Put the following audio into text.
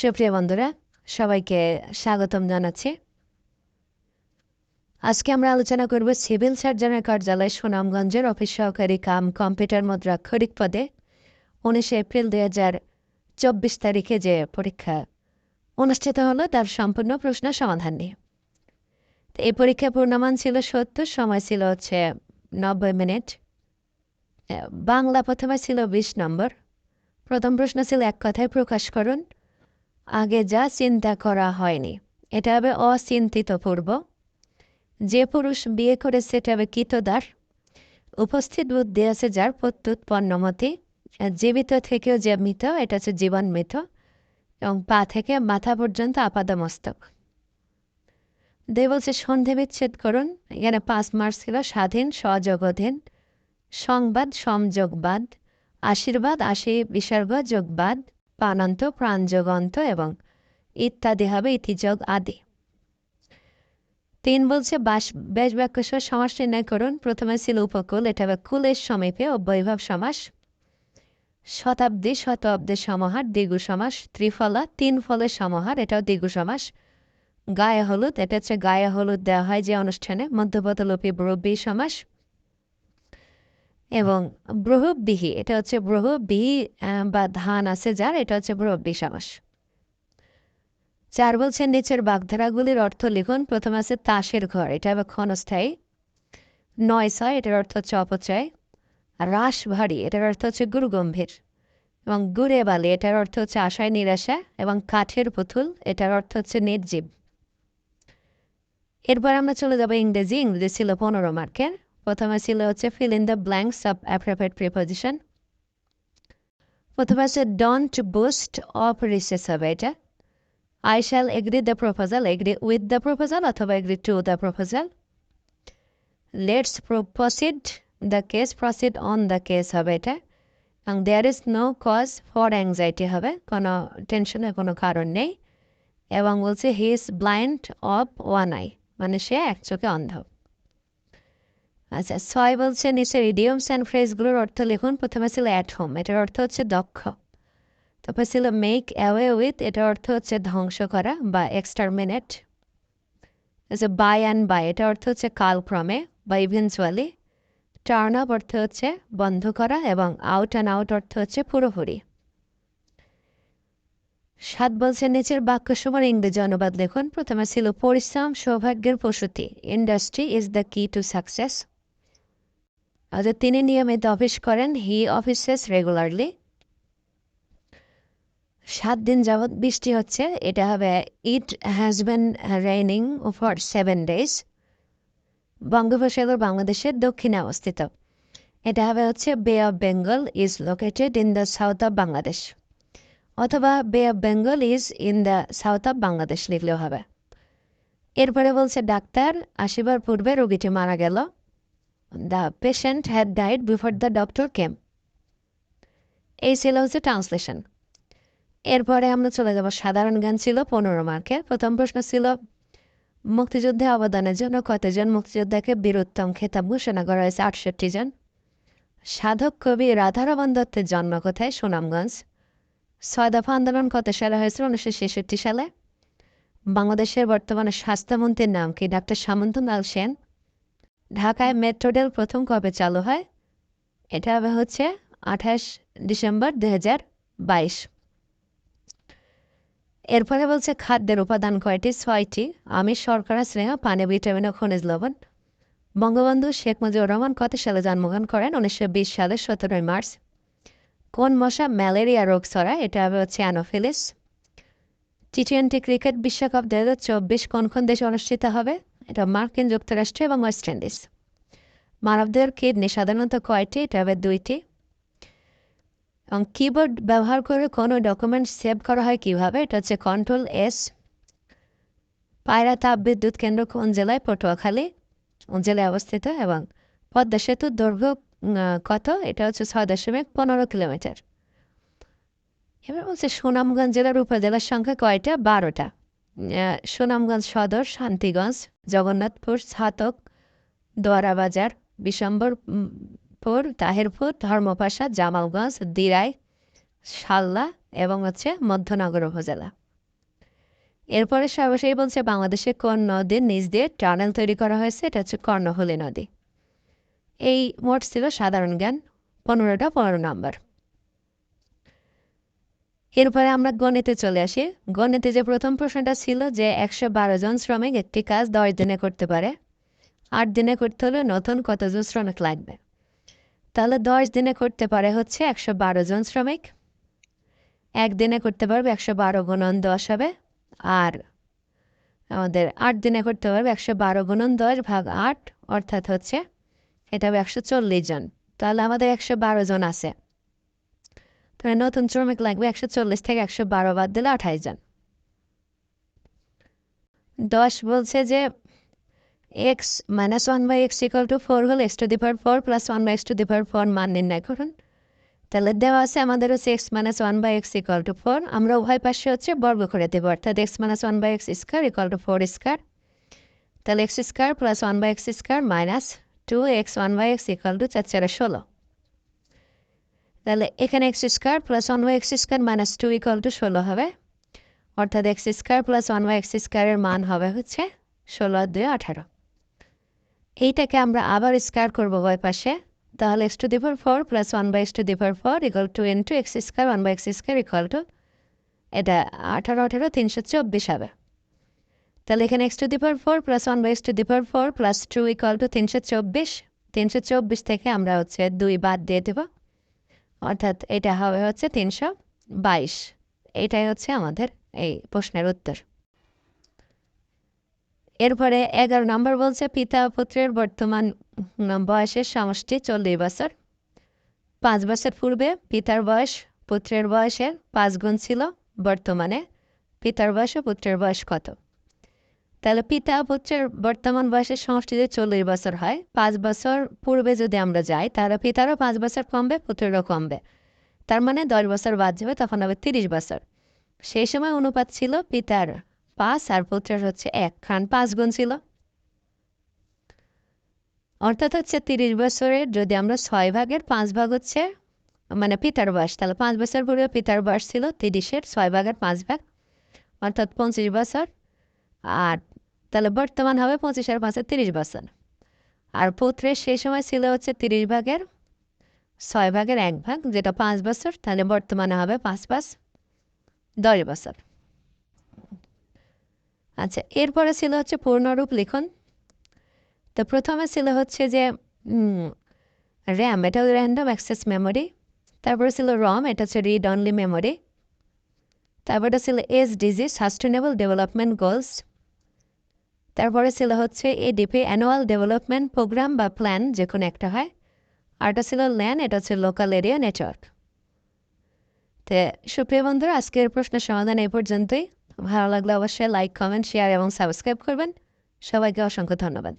সুপ্রিয় বন্ধুরা, সবাইকে স্বাগতম জানাচ্ছি। আজকে আমরা আলোচনা করব সিভিল সার্জনের কার্যালয় সুনামগঞ্জের অফিস সহকারী কাম কম্পিউটার মুদ্রা মুদ্রাক্ষরিক পদে উনিশে এপ্রিল দুই হাজার চব্বিশ তারিখে যে পরীক্ষা অনুষ্ঠিত হলো, তার সম্পূর্ণ প্রশ্ন সমাধান নিয়ে। এই পরীক্ষা পূর্ণমান ছিল সত্তর, সময় ছিল হচ্ছে নব্বই মিনিট। বাংলা প্রথমে ছিল বিশ নম্বর। প্রথম প্রশ্ন ছিল এক কথায় প্রকাশ করুন। আগে যা চিন্তা করা হয়নি, এটা হবে অচিন্তিত পূর্ব। যে পুরুষ বিয়ে করেছে, এটা হবে কৃতদার? উপস্থিত বুদ্ধি আছে যার প্রত্যুৎপন্নমতি। জীবিত থেকেও যে মৃত, এটা হচ্ছে জীবন মৃত। এবং পা থেকে মাথা পর্যন্ত আপাদমস্তক। দেব বলছে, সন্ধে বিচ্ছেদ করুন। এখানে পাঁচ মার্চ ছিল, স্বাধীন সহযোগধীন সংবাদ সংযোগবাদ আশীর্বাদ আশি বিসর্গ, যোগবাদ। প্রাণান্ত প্রাণযোগন্ত এবং ইত্যাদি হবে ইতিযোগ আদি। তিন বলছে, বাস, বেশ বাক্য সমাস নির্ণয় করুন। প্রথমে ছিল উপকূল, এটা হবে কুলের সমীপে অব্যয়ভাব সমাস। শতাব্দী শতাব্দীর সমাহার, দ্বিগু সমাস, ত্রিফলা, তিন ফলের সমাহার, এটাও দ্বিগু সমাস। গায়ে হলুদ, এটা হচ্ছে গায়ে হলুদ দেওয়া হয় যে অনুষ্ঠানে মধ্যপদলোপী ব্রব্বী সমাস। এবং ব্রহবিহি এটা হচ্ছে ব্রহবিহি বা ধান আছে যার, এটা হচ্ছে ব্রহবি সমাস চার বলছেন, নিচের বাগধারাগুলির অর্থ লিখুন, প্রথম আছে তাসের ঘর, এটা হবে ক্ষণস্থায়ী। নয় ছয়, এটার অর্থ হচ্ছে অপচয়। রাস ভারী এটার অর্থ হচ্ছে গুরুগম্ভীর। এবং গুড়ে বালি এটার অর্থ হচ্ছে আশায় নিরাশা এবং কাঠের পুতুল, এটার অর্থ হচ্ছে নির্জীব। এরপর আমরা চলে যাব ইংরেজি ইংরেজি ছিল পনেরো মার্কের। প্রথমে ছিল হচ্ছে fill in the blanks of appropriate preposition প্রথমে আছে ডন্ট বুস্ট অফ রিসেস হবে এটা। I shall agree the proposal agree with the proposal অথবা agree to the proposal let's proceed the case proceed on the case হবে এটা। এবং there is no cause for anxiety হবে, কোনো টেনশনের কোনো কারণ নেই। এবং বলছে he is blind of one eye মানে সে এক চোখে অন্ধ। আচ্ছা ছয় বলছে নিচের ইডিয়মস অ্যান্ড ফ্রেজগুলোর অর্থ লিখুন। প্রথমে ছিল অ্যাট হোম এটার অর্থ হচ্ছে দক্ষ। তারপর ছিল মেক অ্যাওয়ে উইথ এটার অর্থ হচ্ছে ধ্বংস করা বা এক্সটারমিনেট আচ্ছা বাই অ্যান্ড বাই এটা অর্থ হচ্ছে কালক্রমে বা ইভেন্চুয়ালি টার্ন আপ অর্থ হচ্ছে বন্ধ করা এবং আউট অ্যান্ড আউট অর্থ হচ্ছে পুরোপুরি। সাত বলছে, নিচের বাক্য সময় ইংরেজি অনুবাদ লিখুন। প্রথমে ছিল পরিশ্রম, সৌভাগ্যের প্রসূতি। Industry is the key to success অর্থাৎ তিনি নিয়মিত অফিস করেন, হি অফিসেস রেগুলারলি। সাত দিন যাবৎ বৃষ্টি হচ্ছে, এটা হবে it has been raining for seven days বঙ্গোপসাগর বাংলাদেশের দক্ষিণে অবস্থিত। এটা হবে হচ্ছে bay of Bengal is located in the south of Bangladesh অথবা bay of Bengal is in the south of Bangladesh লিখলেও হবে। এরপরে বলছে, ডাক্তার, আসিবার পূর্বে রোগীটি মারা গেল। The patient had died before the doctor came এই ছিল হচ্ছে ট্রান্সলেশন এরপরে আমরা চলে যাব সাধারণ জ্ঞান ছিল পনেরো মার্কের প্রথম প্রশ্ন ছিল, মুক্তিযুদ্ধে অবদানের জন্য কতজন মুক্তিযোদ্ধাকে বীরোত্তম খেতাব ঘোষণা করা হয়েছে? আটষট্টি জন। সাধক কবি রাধারমন দত্তের জন্ম কোথায়? সুনামগঞ্জ। ছয় দফা আন্দোলন কত সালে হয়েছিল? উনিশশো ছেষট্টি সালে। বাংলাদেশের বর্তমানে স্বাস্থ্যমন্ত্রীর নাম কি? ডাক্তার সামন্তলাল সেন। ঢাকায় মেট্রো রেল প্রথম কবে চালু হয়? এটা হচ্ছে আঠাশ ডিসেম্বর দু হাজার বাইশ। এরপরে বলছে খাদ্যের উপাদান কয়টি? ছয়টি। আমিষ, শর্করা, স্নেহ, পানি, ভিটামিন ও খনিজ লবণ। বঙ্গবন্ধু শেখ মুজিবুর রহমান কত সালে জন্মগ্রহণ করেন? উনিশশো বিশ সালের সতেরোই মার্চ। কোন মশা ম্যালেরিয়া রোগ ছড়ায়? এটা হবে হচ্ছে অ্যানোফিলিস। টি টোয়েন্টি ক্রিকেট বিশ্বকাপ দু হাজার চব্বিশ কোন কোন দেশে অনুষ্ঠিত হবে? এটা মার্কিন যুক্তরাষ্ট্র এবং ওয়েস্ট ইন্ডিজ। মানবদের কিডনি সাধারণত কয়টি? এটা হবে দুইটি। এবং কিবোর্ড ব্যবহার করে কোনো ডকুমেন্ট সেভ করা হয় কীভাবে? এটা হচ্ছে কন্ট্রোল এস। পায়রা তাপ বিদ্যুৎ কেন্দ্র কোন জেলায়? পটুয়াখালী। কোন জেলায় অবস্থিত? এবং পদ্মা সেতুর দৈর্ঘ্য কত? এটা হচ্ছে ছয় দশমিক পনেরো কিলোমিটার। এবার বলছে সুনামগঞ্জ জেলার উপজেলার সংখ্যা কয়টা? বারোটা। সুনামগঞ্জ সদর শান্তিগঞ্জ, জগন্নাথপুর, ছাতক, দোয়ারাবাজার, বিশম্বরপুর, তাহিরপুর, ধর্মপাশা, জামালগঞ্জ, দিরাই শাল্লা এবং হচ্ছে মধ্যনগর উপজেলা। এরপরে সর্বশেষ বলছে বাংলাদেশে কোন নদীর নিচ দিয়ে টানেল তৈরি করা হয়েছে? এটা হচ্ছে কর্ণফুলী নদী। এই মোট ছিল সাধারণ জ্ঞান। পনেরোটা পনেরো নম্বর। এরপরে আমরা গণিতে চলে আসি। গণিতে যে প্রথম প্রশ্নটা ছিল যে একশো বারো জন শ্রমিক একটি কাজ দশ দিনে করতে পারে, আট দিনে করতে হলে নতুন কতজন শ্রমিক লাগবে? তাহলে দশ দিনে করতে পারে হচ্ছে একশো বারো জন শ্রমিক। একদিনে করতে পারবে একশো বারো গুণন দশ হবে, আর আমাদের আট দিনে করতে পারবে একশো বারো গুণন দশ ভাগ আট, অর্থাৎ হচ্ছে এটা হবে একশো চল্লিশ জন। তাহলে আমাদের একশো বারো জন আছে। তাহলে নতুন শ্রমিক লাগবে একশো চল্লিশ থেকে একশো বারো বাদ দিলে আঠাইশ জন। দশ বলছে যে x minus one by x equal to four হলে x to the power four plus one by x to the power four মান নির্ণয় করুন। তাহলে দেওয়া আছে আমাদের হচ্ছে x minus one by x equal to four আমরা উভয় পাশে হচ্ছে বর্গ করে দেবো, অর্থাৎ x minus one by x square equal to four square তাহলে x square plus one by x square minus two x one by x equal to চার চারে ষোলো। তাহলে এখানে x square plus one by x square minus two equal to ষোলো হবে। অর্থাৎ x square plus one by x স্কোয়ারের মান হবে হচ্ছে ষোলো আর দুই, আঠারো। এইটাকে আমরা আবার স্কোয়ার করব ওয়াই পাশে। তাহলে x to the power four plus one by x to the power four equal to into x square one by x square equal to এটা আঠারো আঠারো, তিনশো চব্বিশ হবে। তাহলে এখানে x to the power four plus one by x to the power four plus two equal to তিনশো চব্বিশ। তিনশো চব্বিশ থেকে আমরা হচ্ছে দুই বাদ দিয়ে দেবো। অর্থাৎ এটা হবে হচ্ছে তিনশো বাইশ। এটাই হচ্ছে আমাদের এই প্রশ্নের উত্তর। এরপরে এগারো নম্বর বলছে, পিতা পুত্রের বর্তমান বয়সের সমষ্টি চল্লিশ বছর। পাঁচ বছর পূর্বে পিতার বয়স পুত্রের বয়সের পাঁচ গুণ ছিল, বর্তমানে পিতার বয়স ও পুত্রের বয়স কত? তাহলে পিতা পুত্রের বর্তমান বয়সের সমষ্টিতে চল্লিশ বছর হয়। পাঁচ বছর পূর্বে যদি আমরা যাই, তাহলে পিতারও পাঁচ বছর কমবে, পুত্রেরও কমবে। তার মানে দশ বছর বাদ যাবে, তখন হবে তিরিশ বছর। সেই সময় অনুপাত ছিল পিতার পাঁচ আর পুত্রের হচ্ছে এক খান পাঁচ গুণ ছিল। অর্থাৎ হচ্ছে তিরিশ বছরের যদি আমরা ছয় ভাগের পাঁচ ভাগ হচ্ছে মানে পিতার বয়স, তাহলে পাঁচ বছর পূর্বে পিতার বয়স ছিল তিরিশের, ছয় ভাগের পাঁচ ভাগ। অর্থাৎ পঁচিশ বছর। আর তাহলে বর্তমান হবে পঁচিশ আর পাঁচের তিরিশ বছর। আর পুত্রের সেই সময় ছিল হচ্ছে তিরিশ ভাগের ছয় ভাগের এক ভাগ, যেটা পাঁচ বছর, তাহলে বর্তমানে হবে পাঁচ পাঁচ দশ বছর। আচ্ছা এরপরে ছিল হচ্ছে পূর্ণরূপ লিখন। তো প্রথমে ছিল হচ্ছে যে র্যাম এটা র্যান্ডম অ্যাক্সেস মেমোরি তারপরে ছিল রম এটা হচ্ছে রিড অনলি মেমোরি তারপরে ছিল S SDG sustainable development goals তারপরে ছিল হচ্ছে এডিপি অ্যানুয়াল ডেভেলপমেন্ট প্রোগ্রাম বা প্ল্যান যে কোনো একটা হয়। আর আরটা ছিল ল্যান, এটা হচ্ছে লোকাল এরিয়া নেটওয়ার্ক। তো সুপ্রিয় বন্ধুরা, আজকের প্রশ্নের সমাধান এই পর্যন্তই। ভালো লাগলে অবশ্যই লাইক, কমেন্ট, শেয়ার এবং সাবস্ক্রাইব করবেন। সবাইকে অসংখ্য ধন্যবাদ।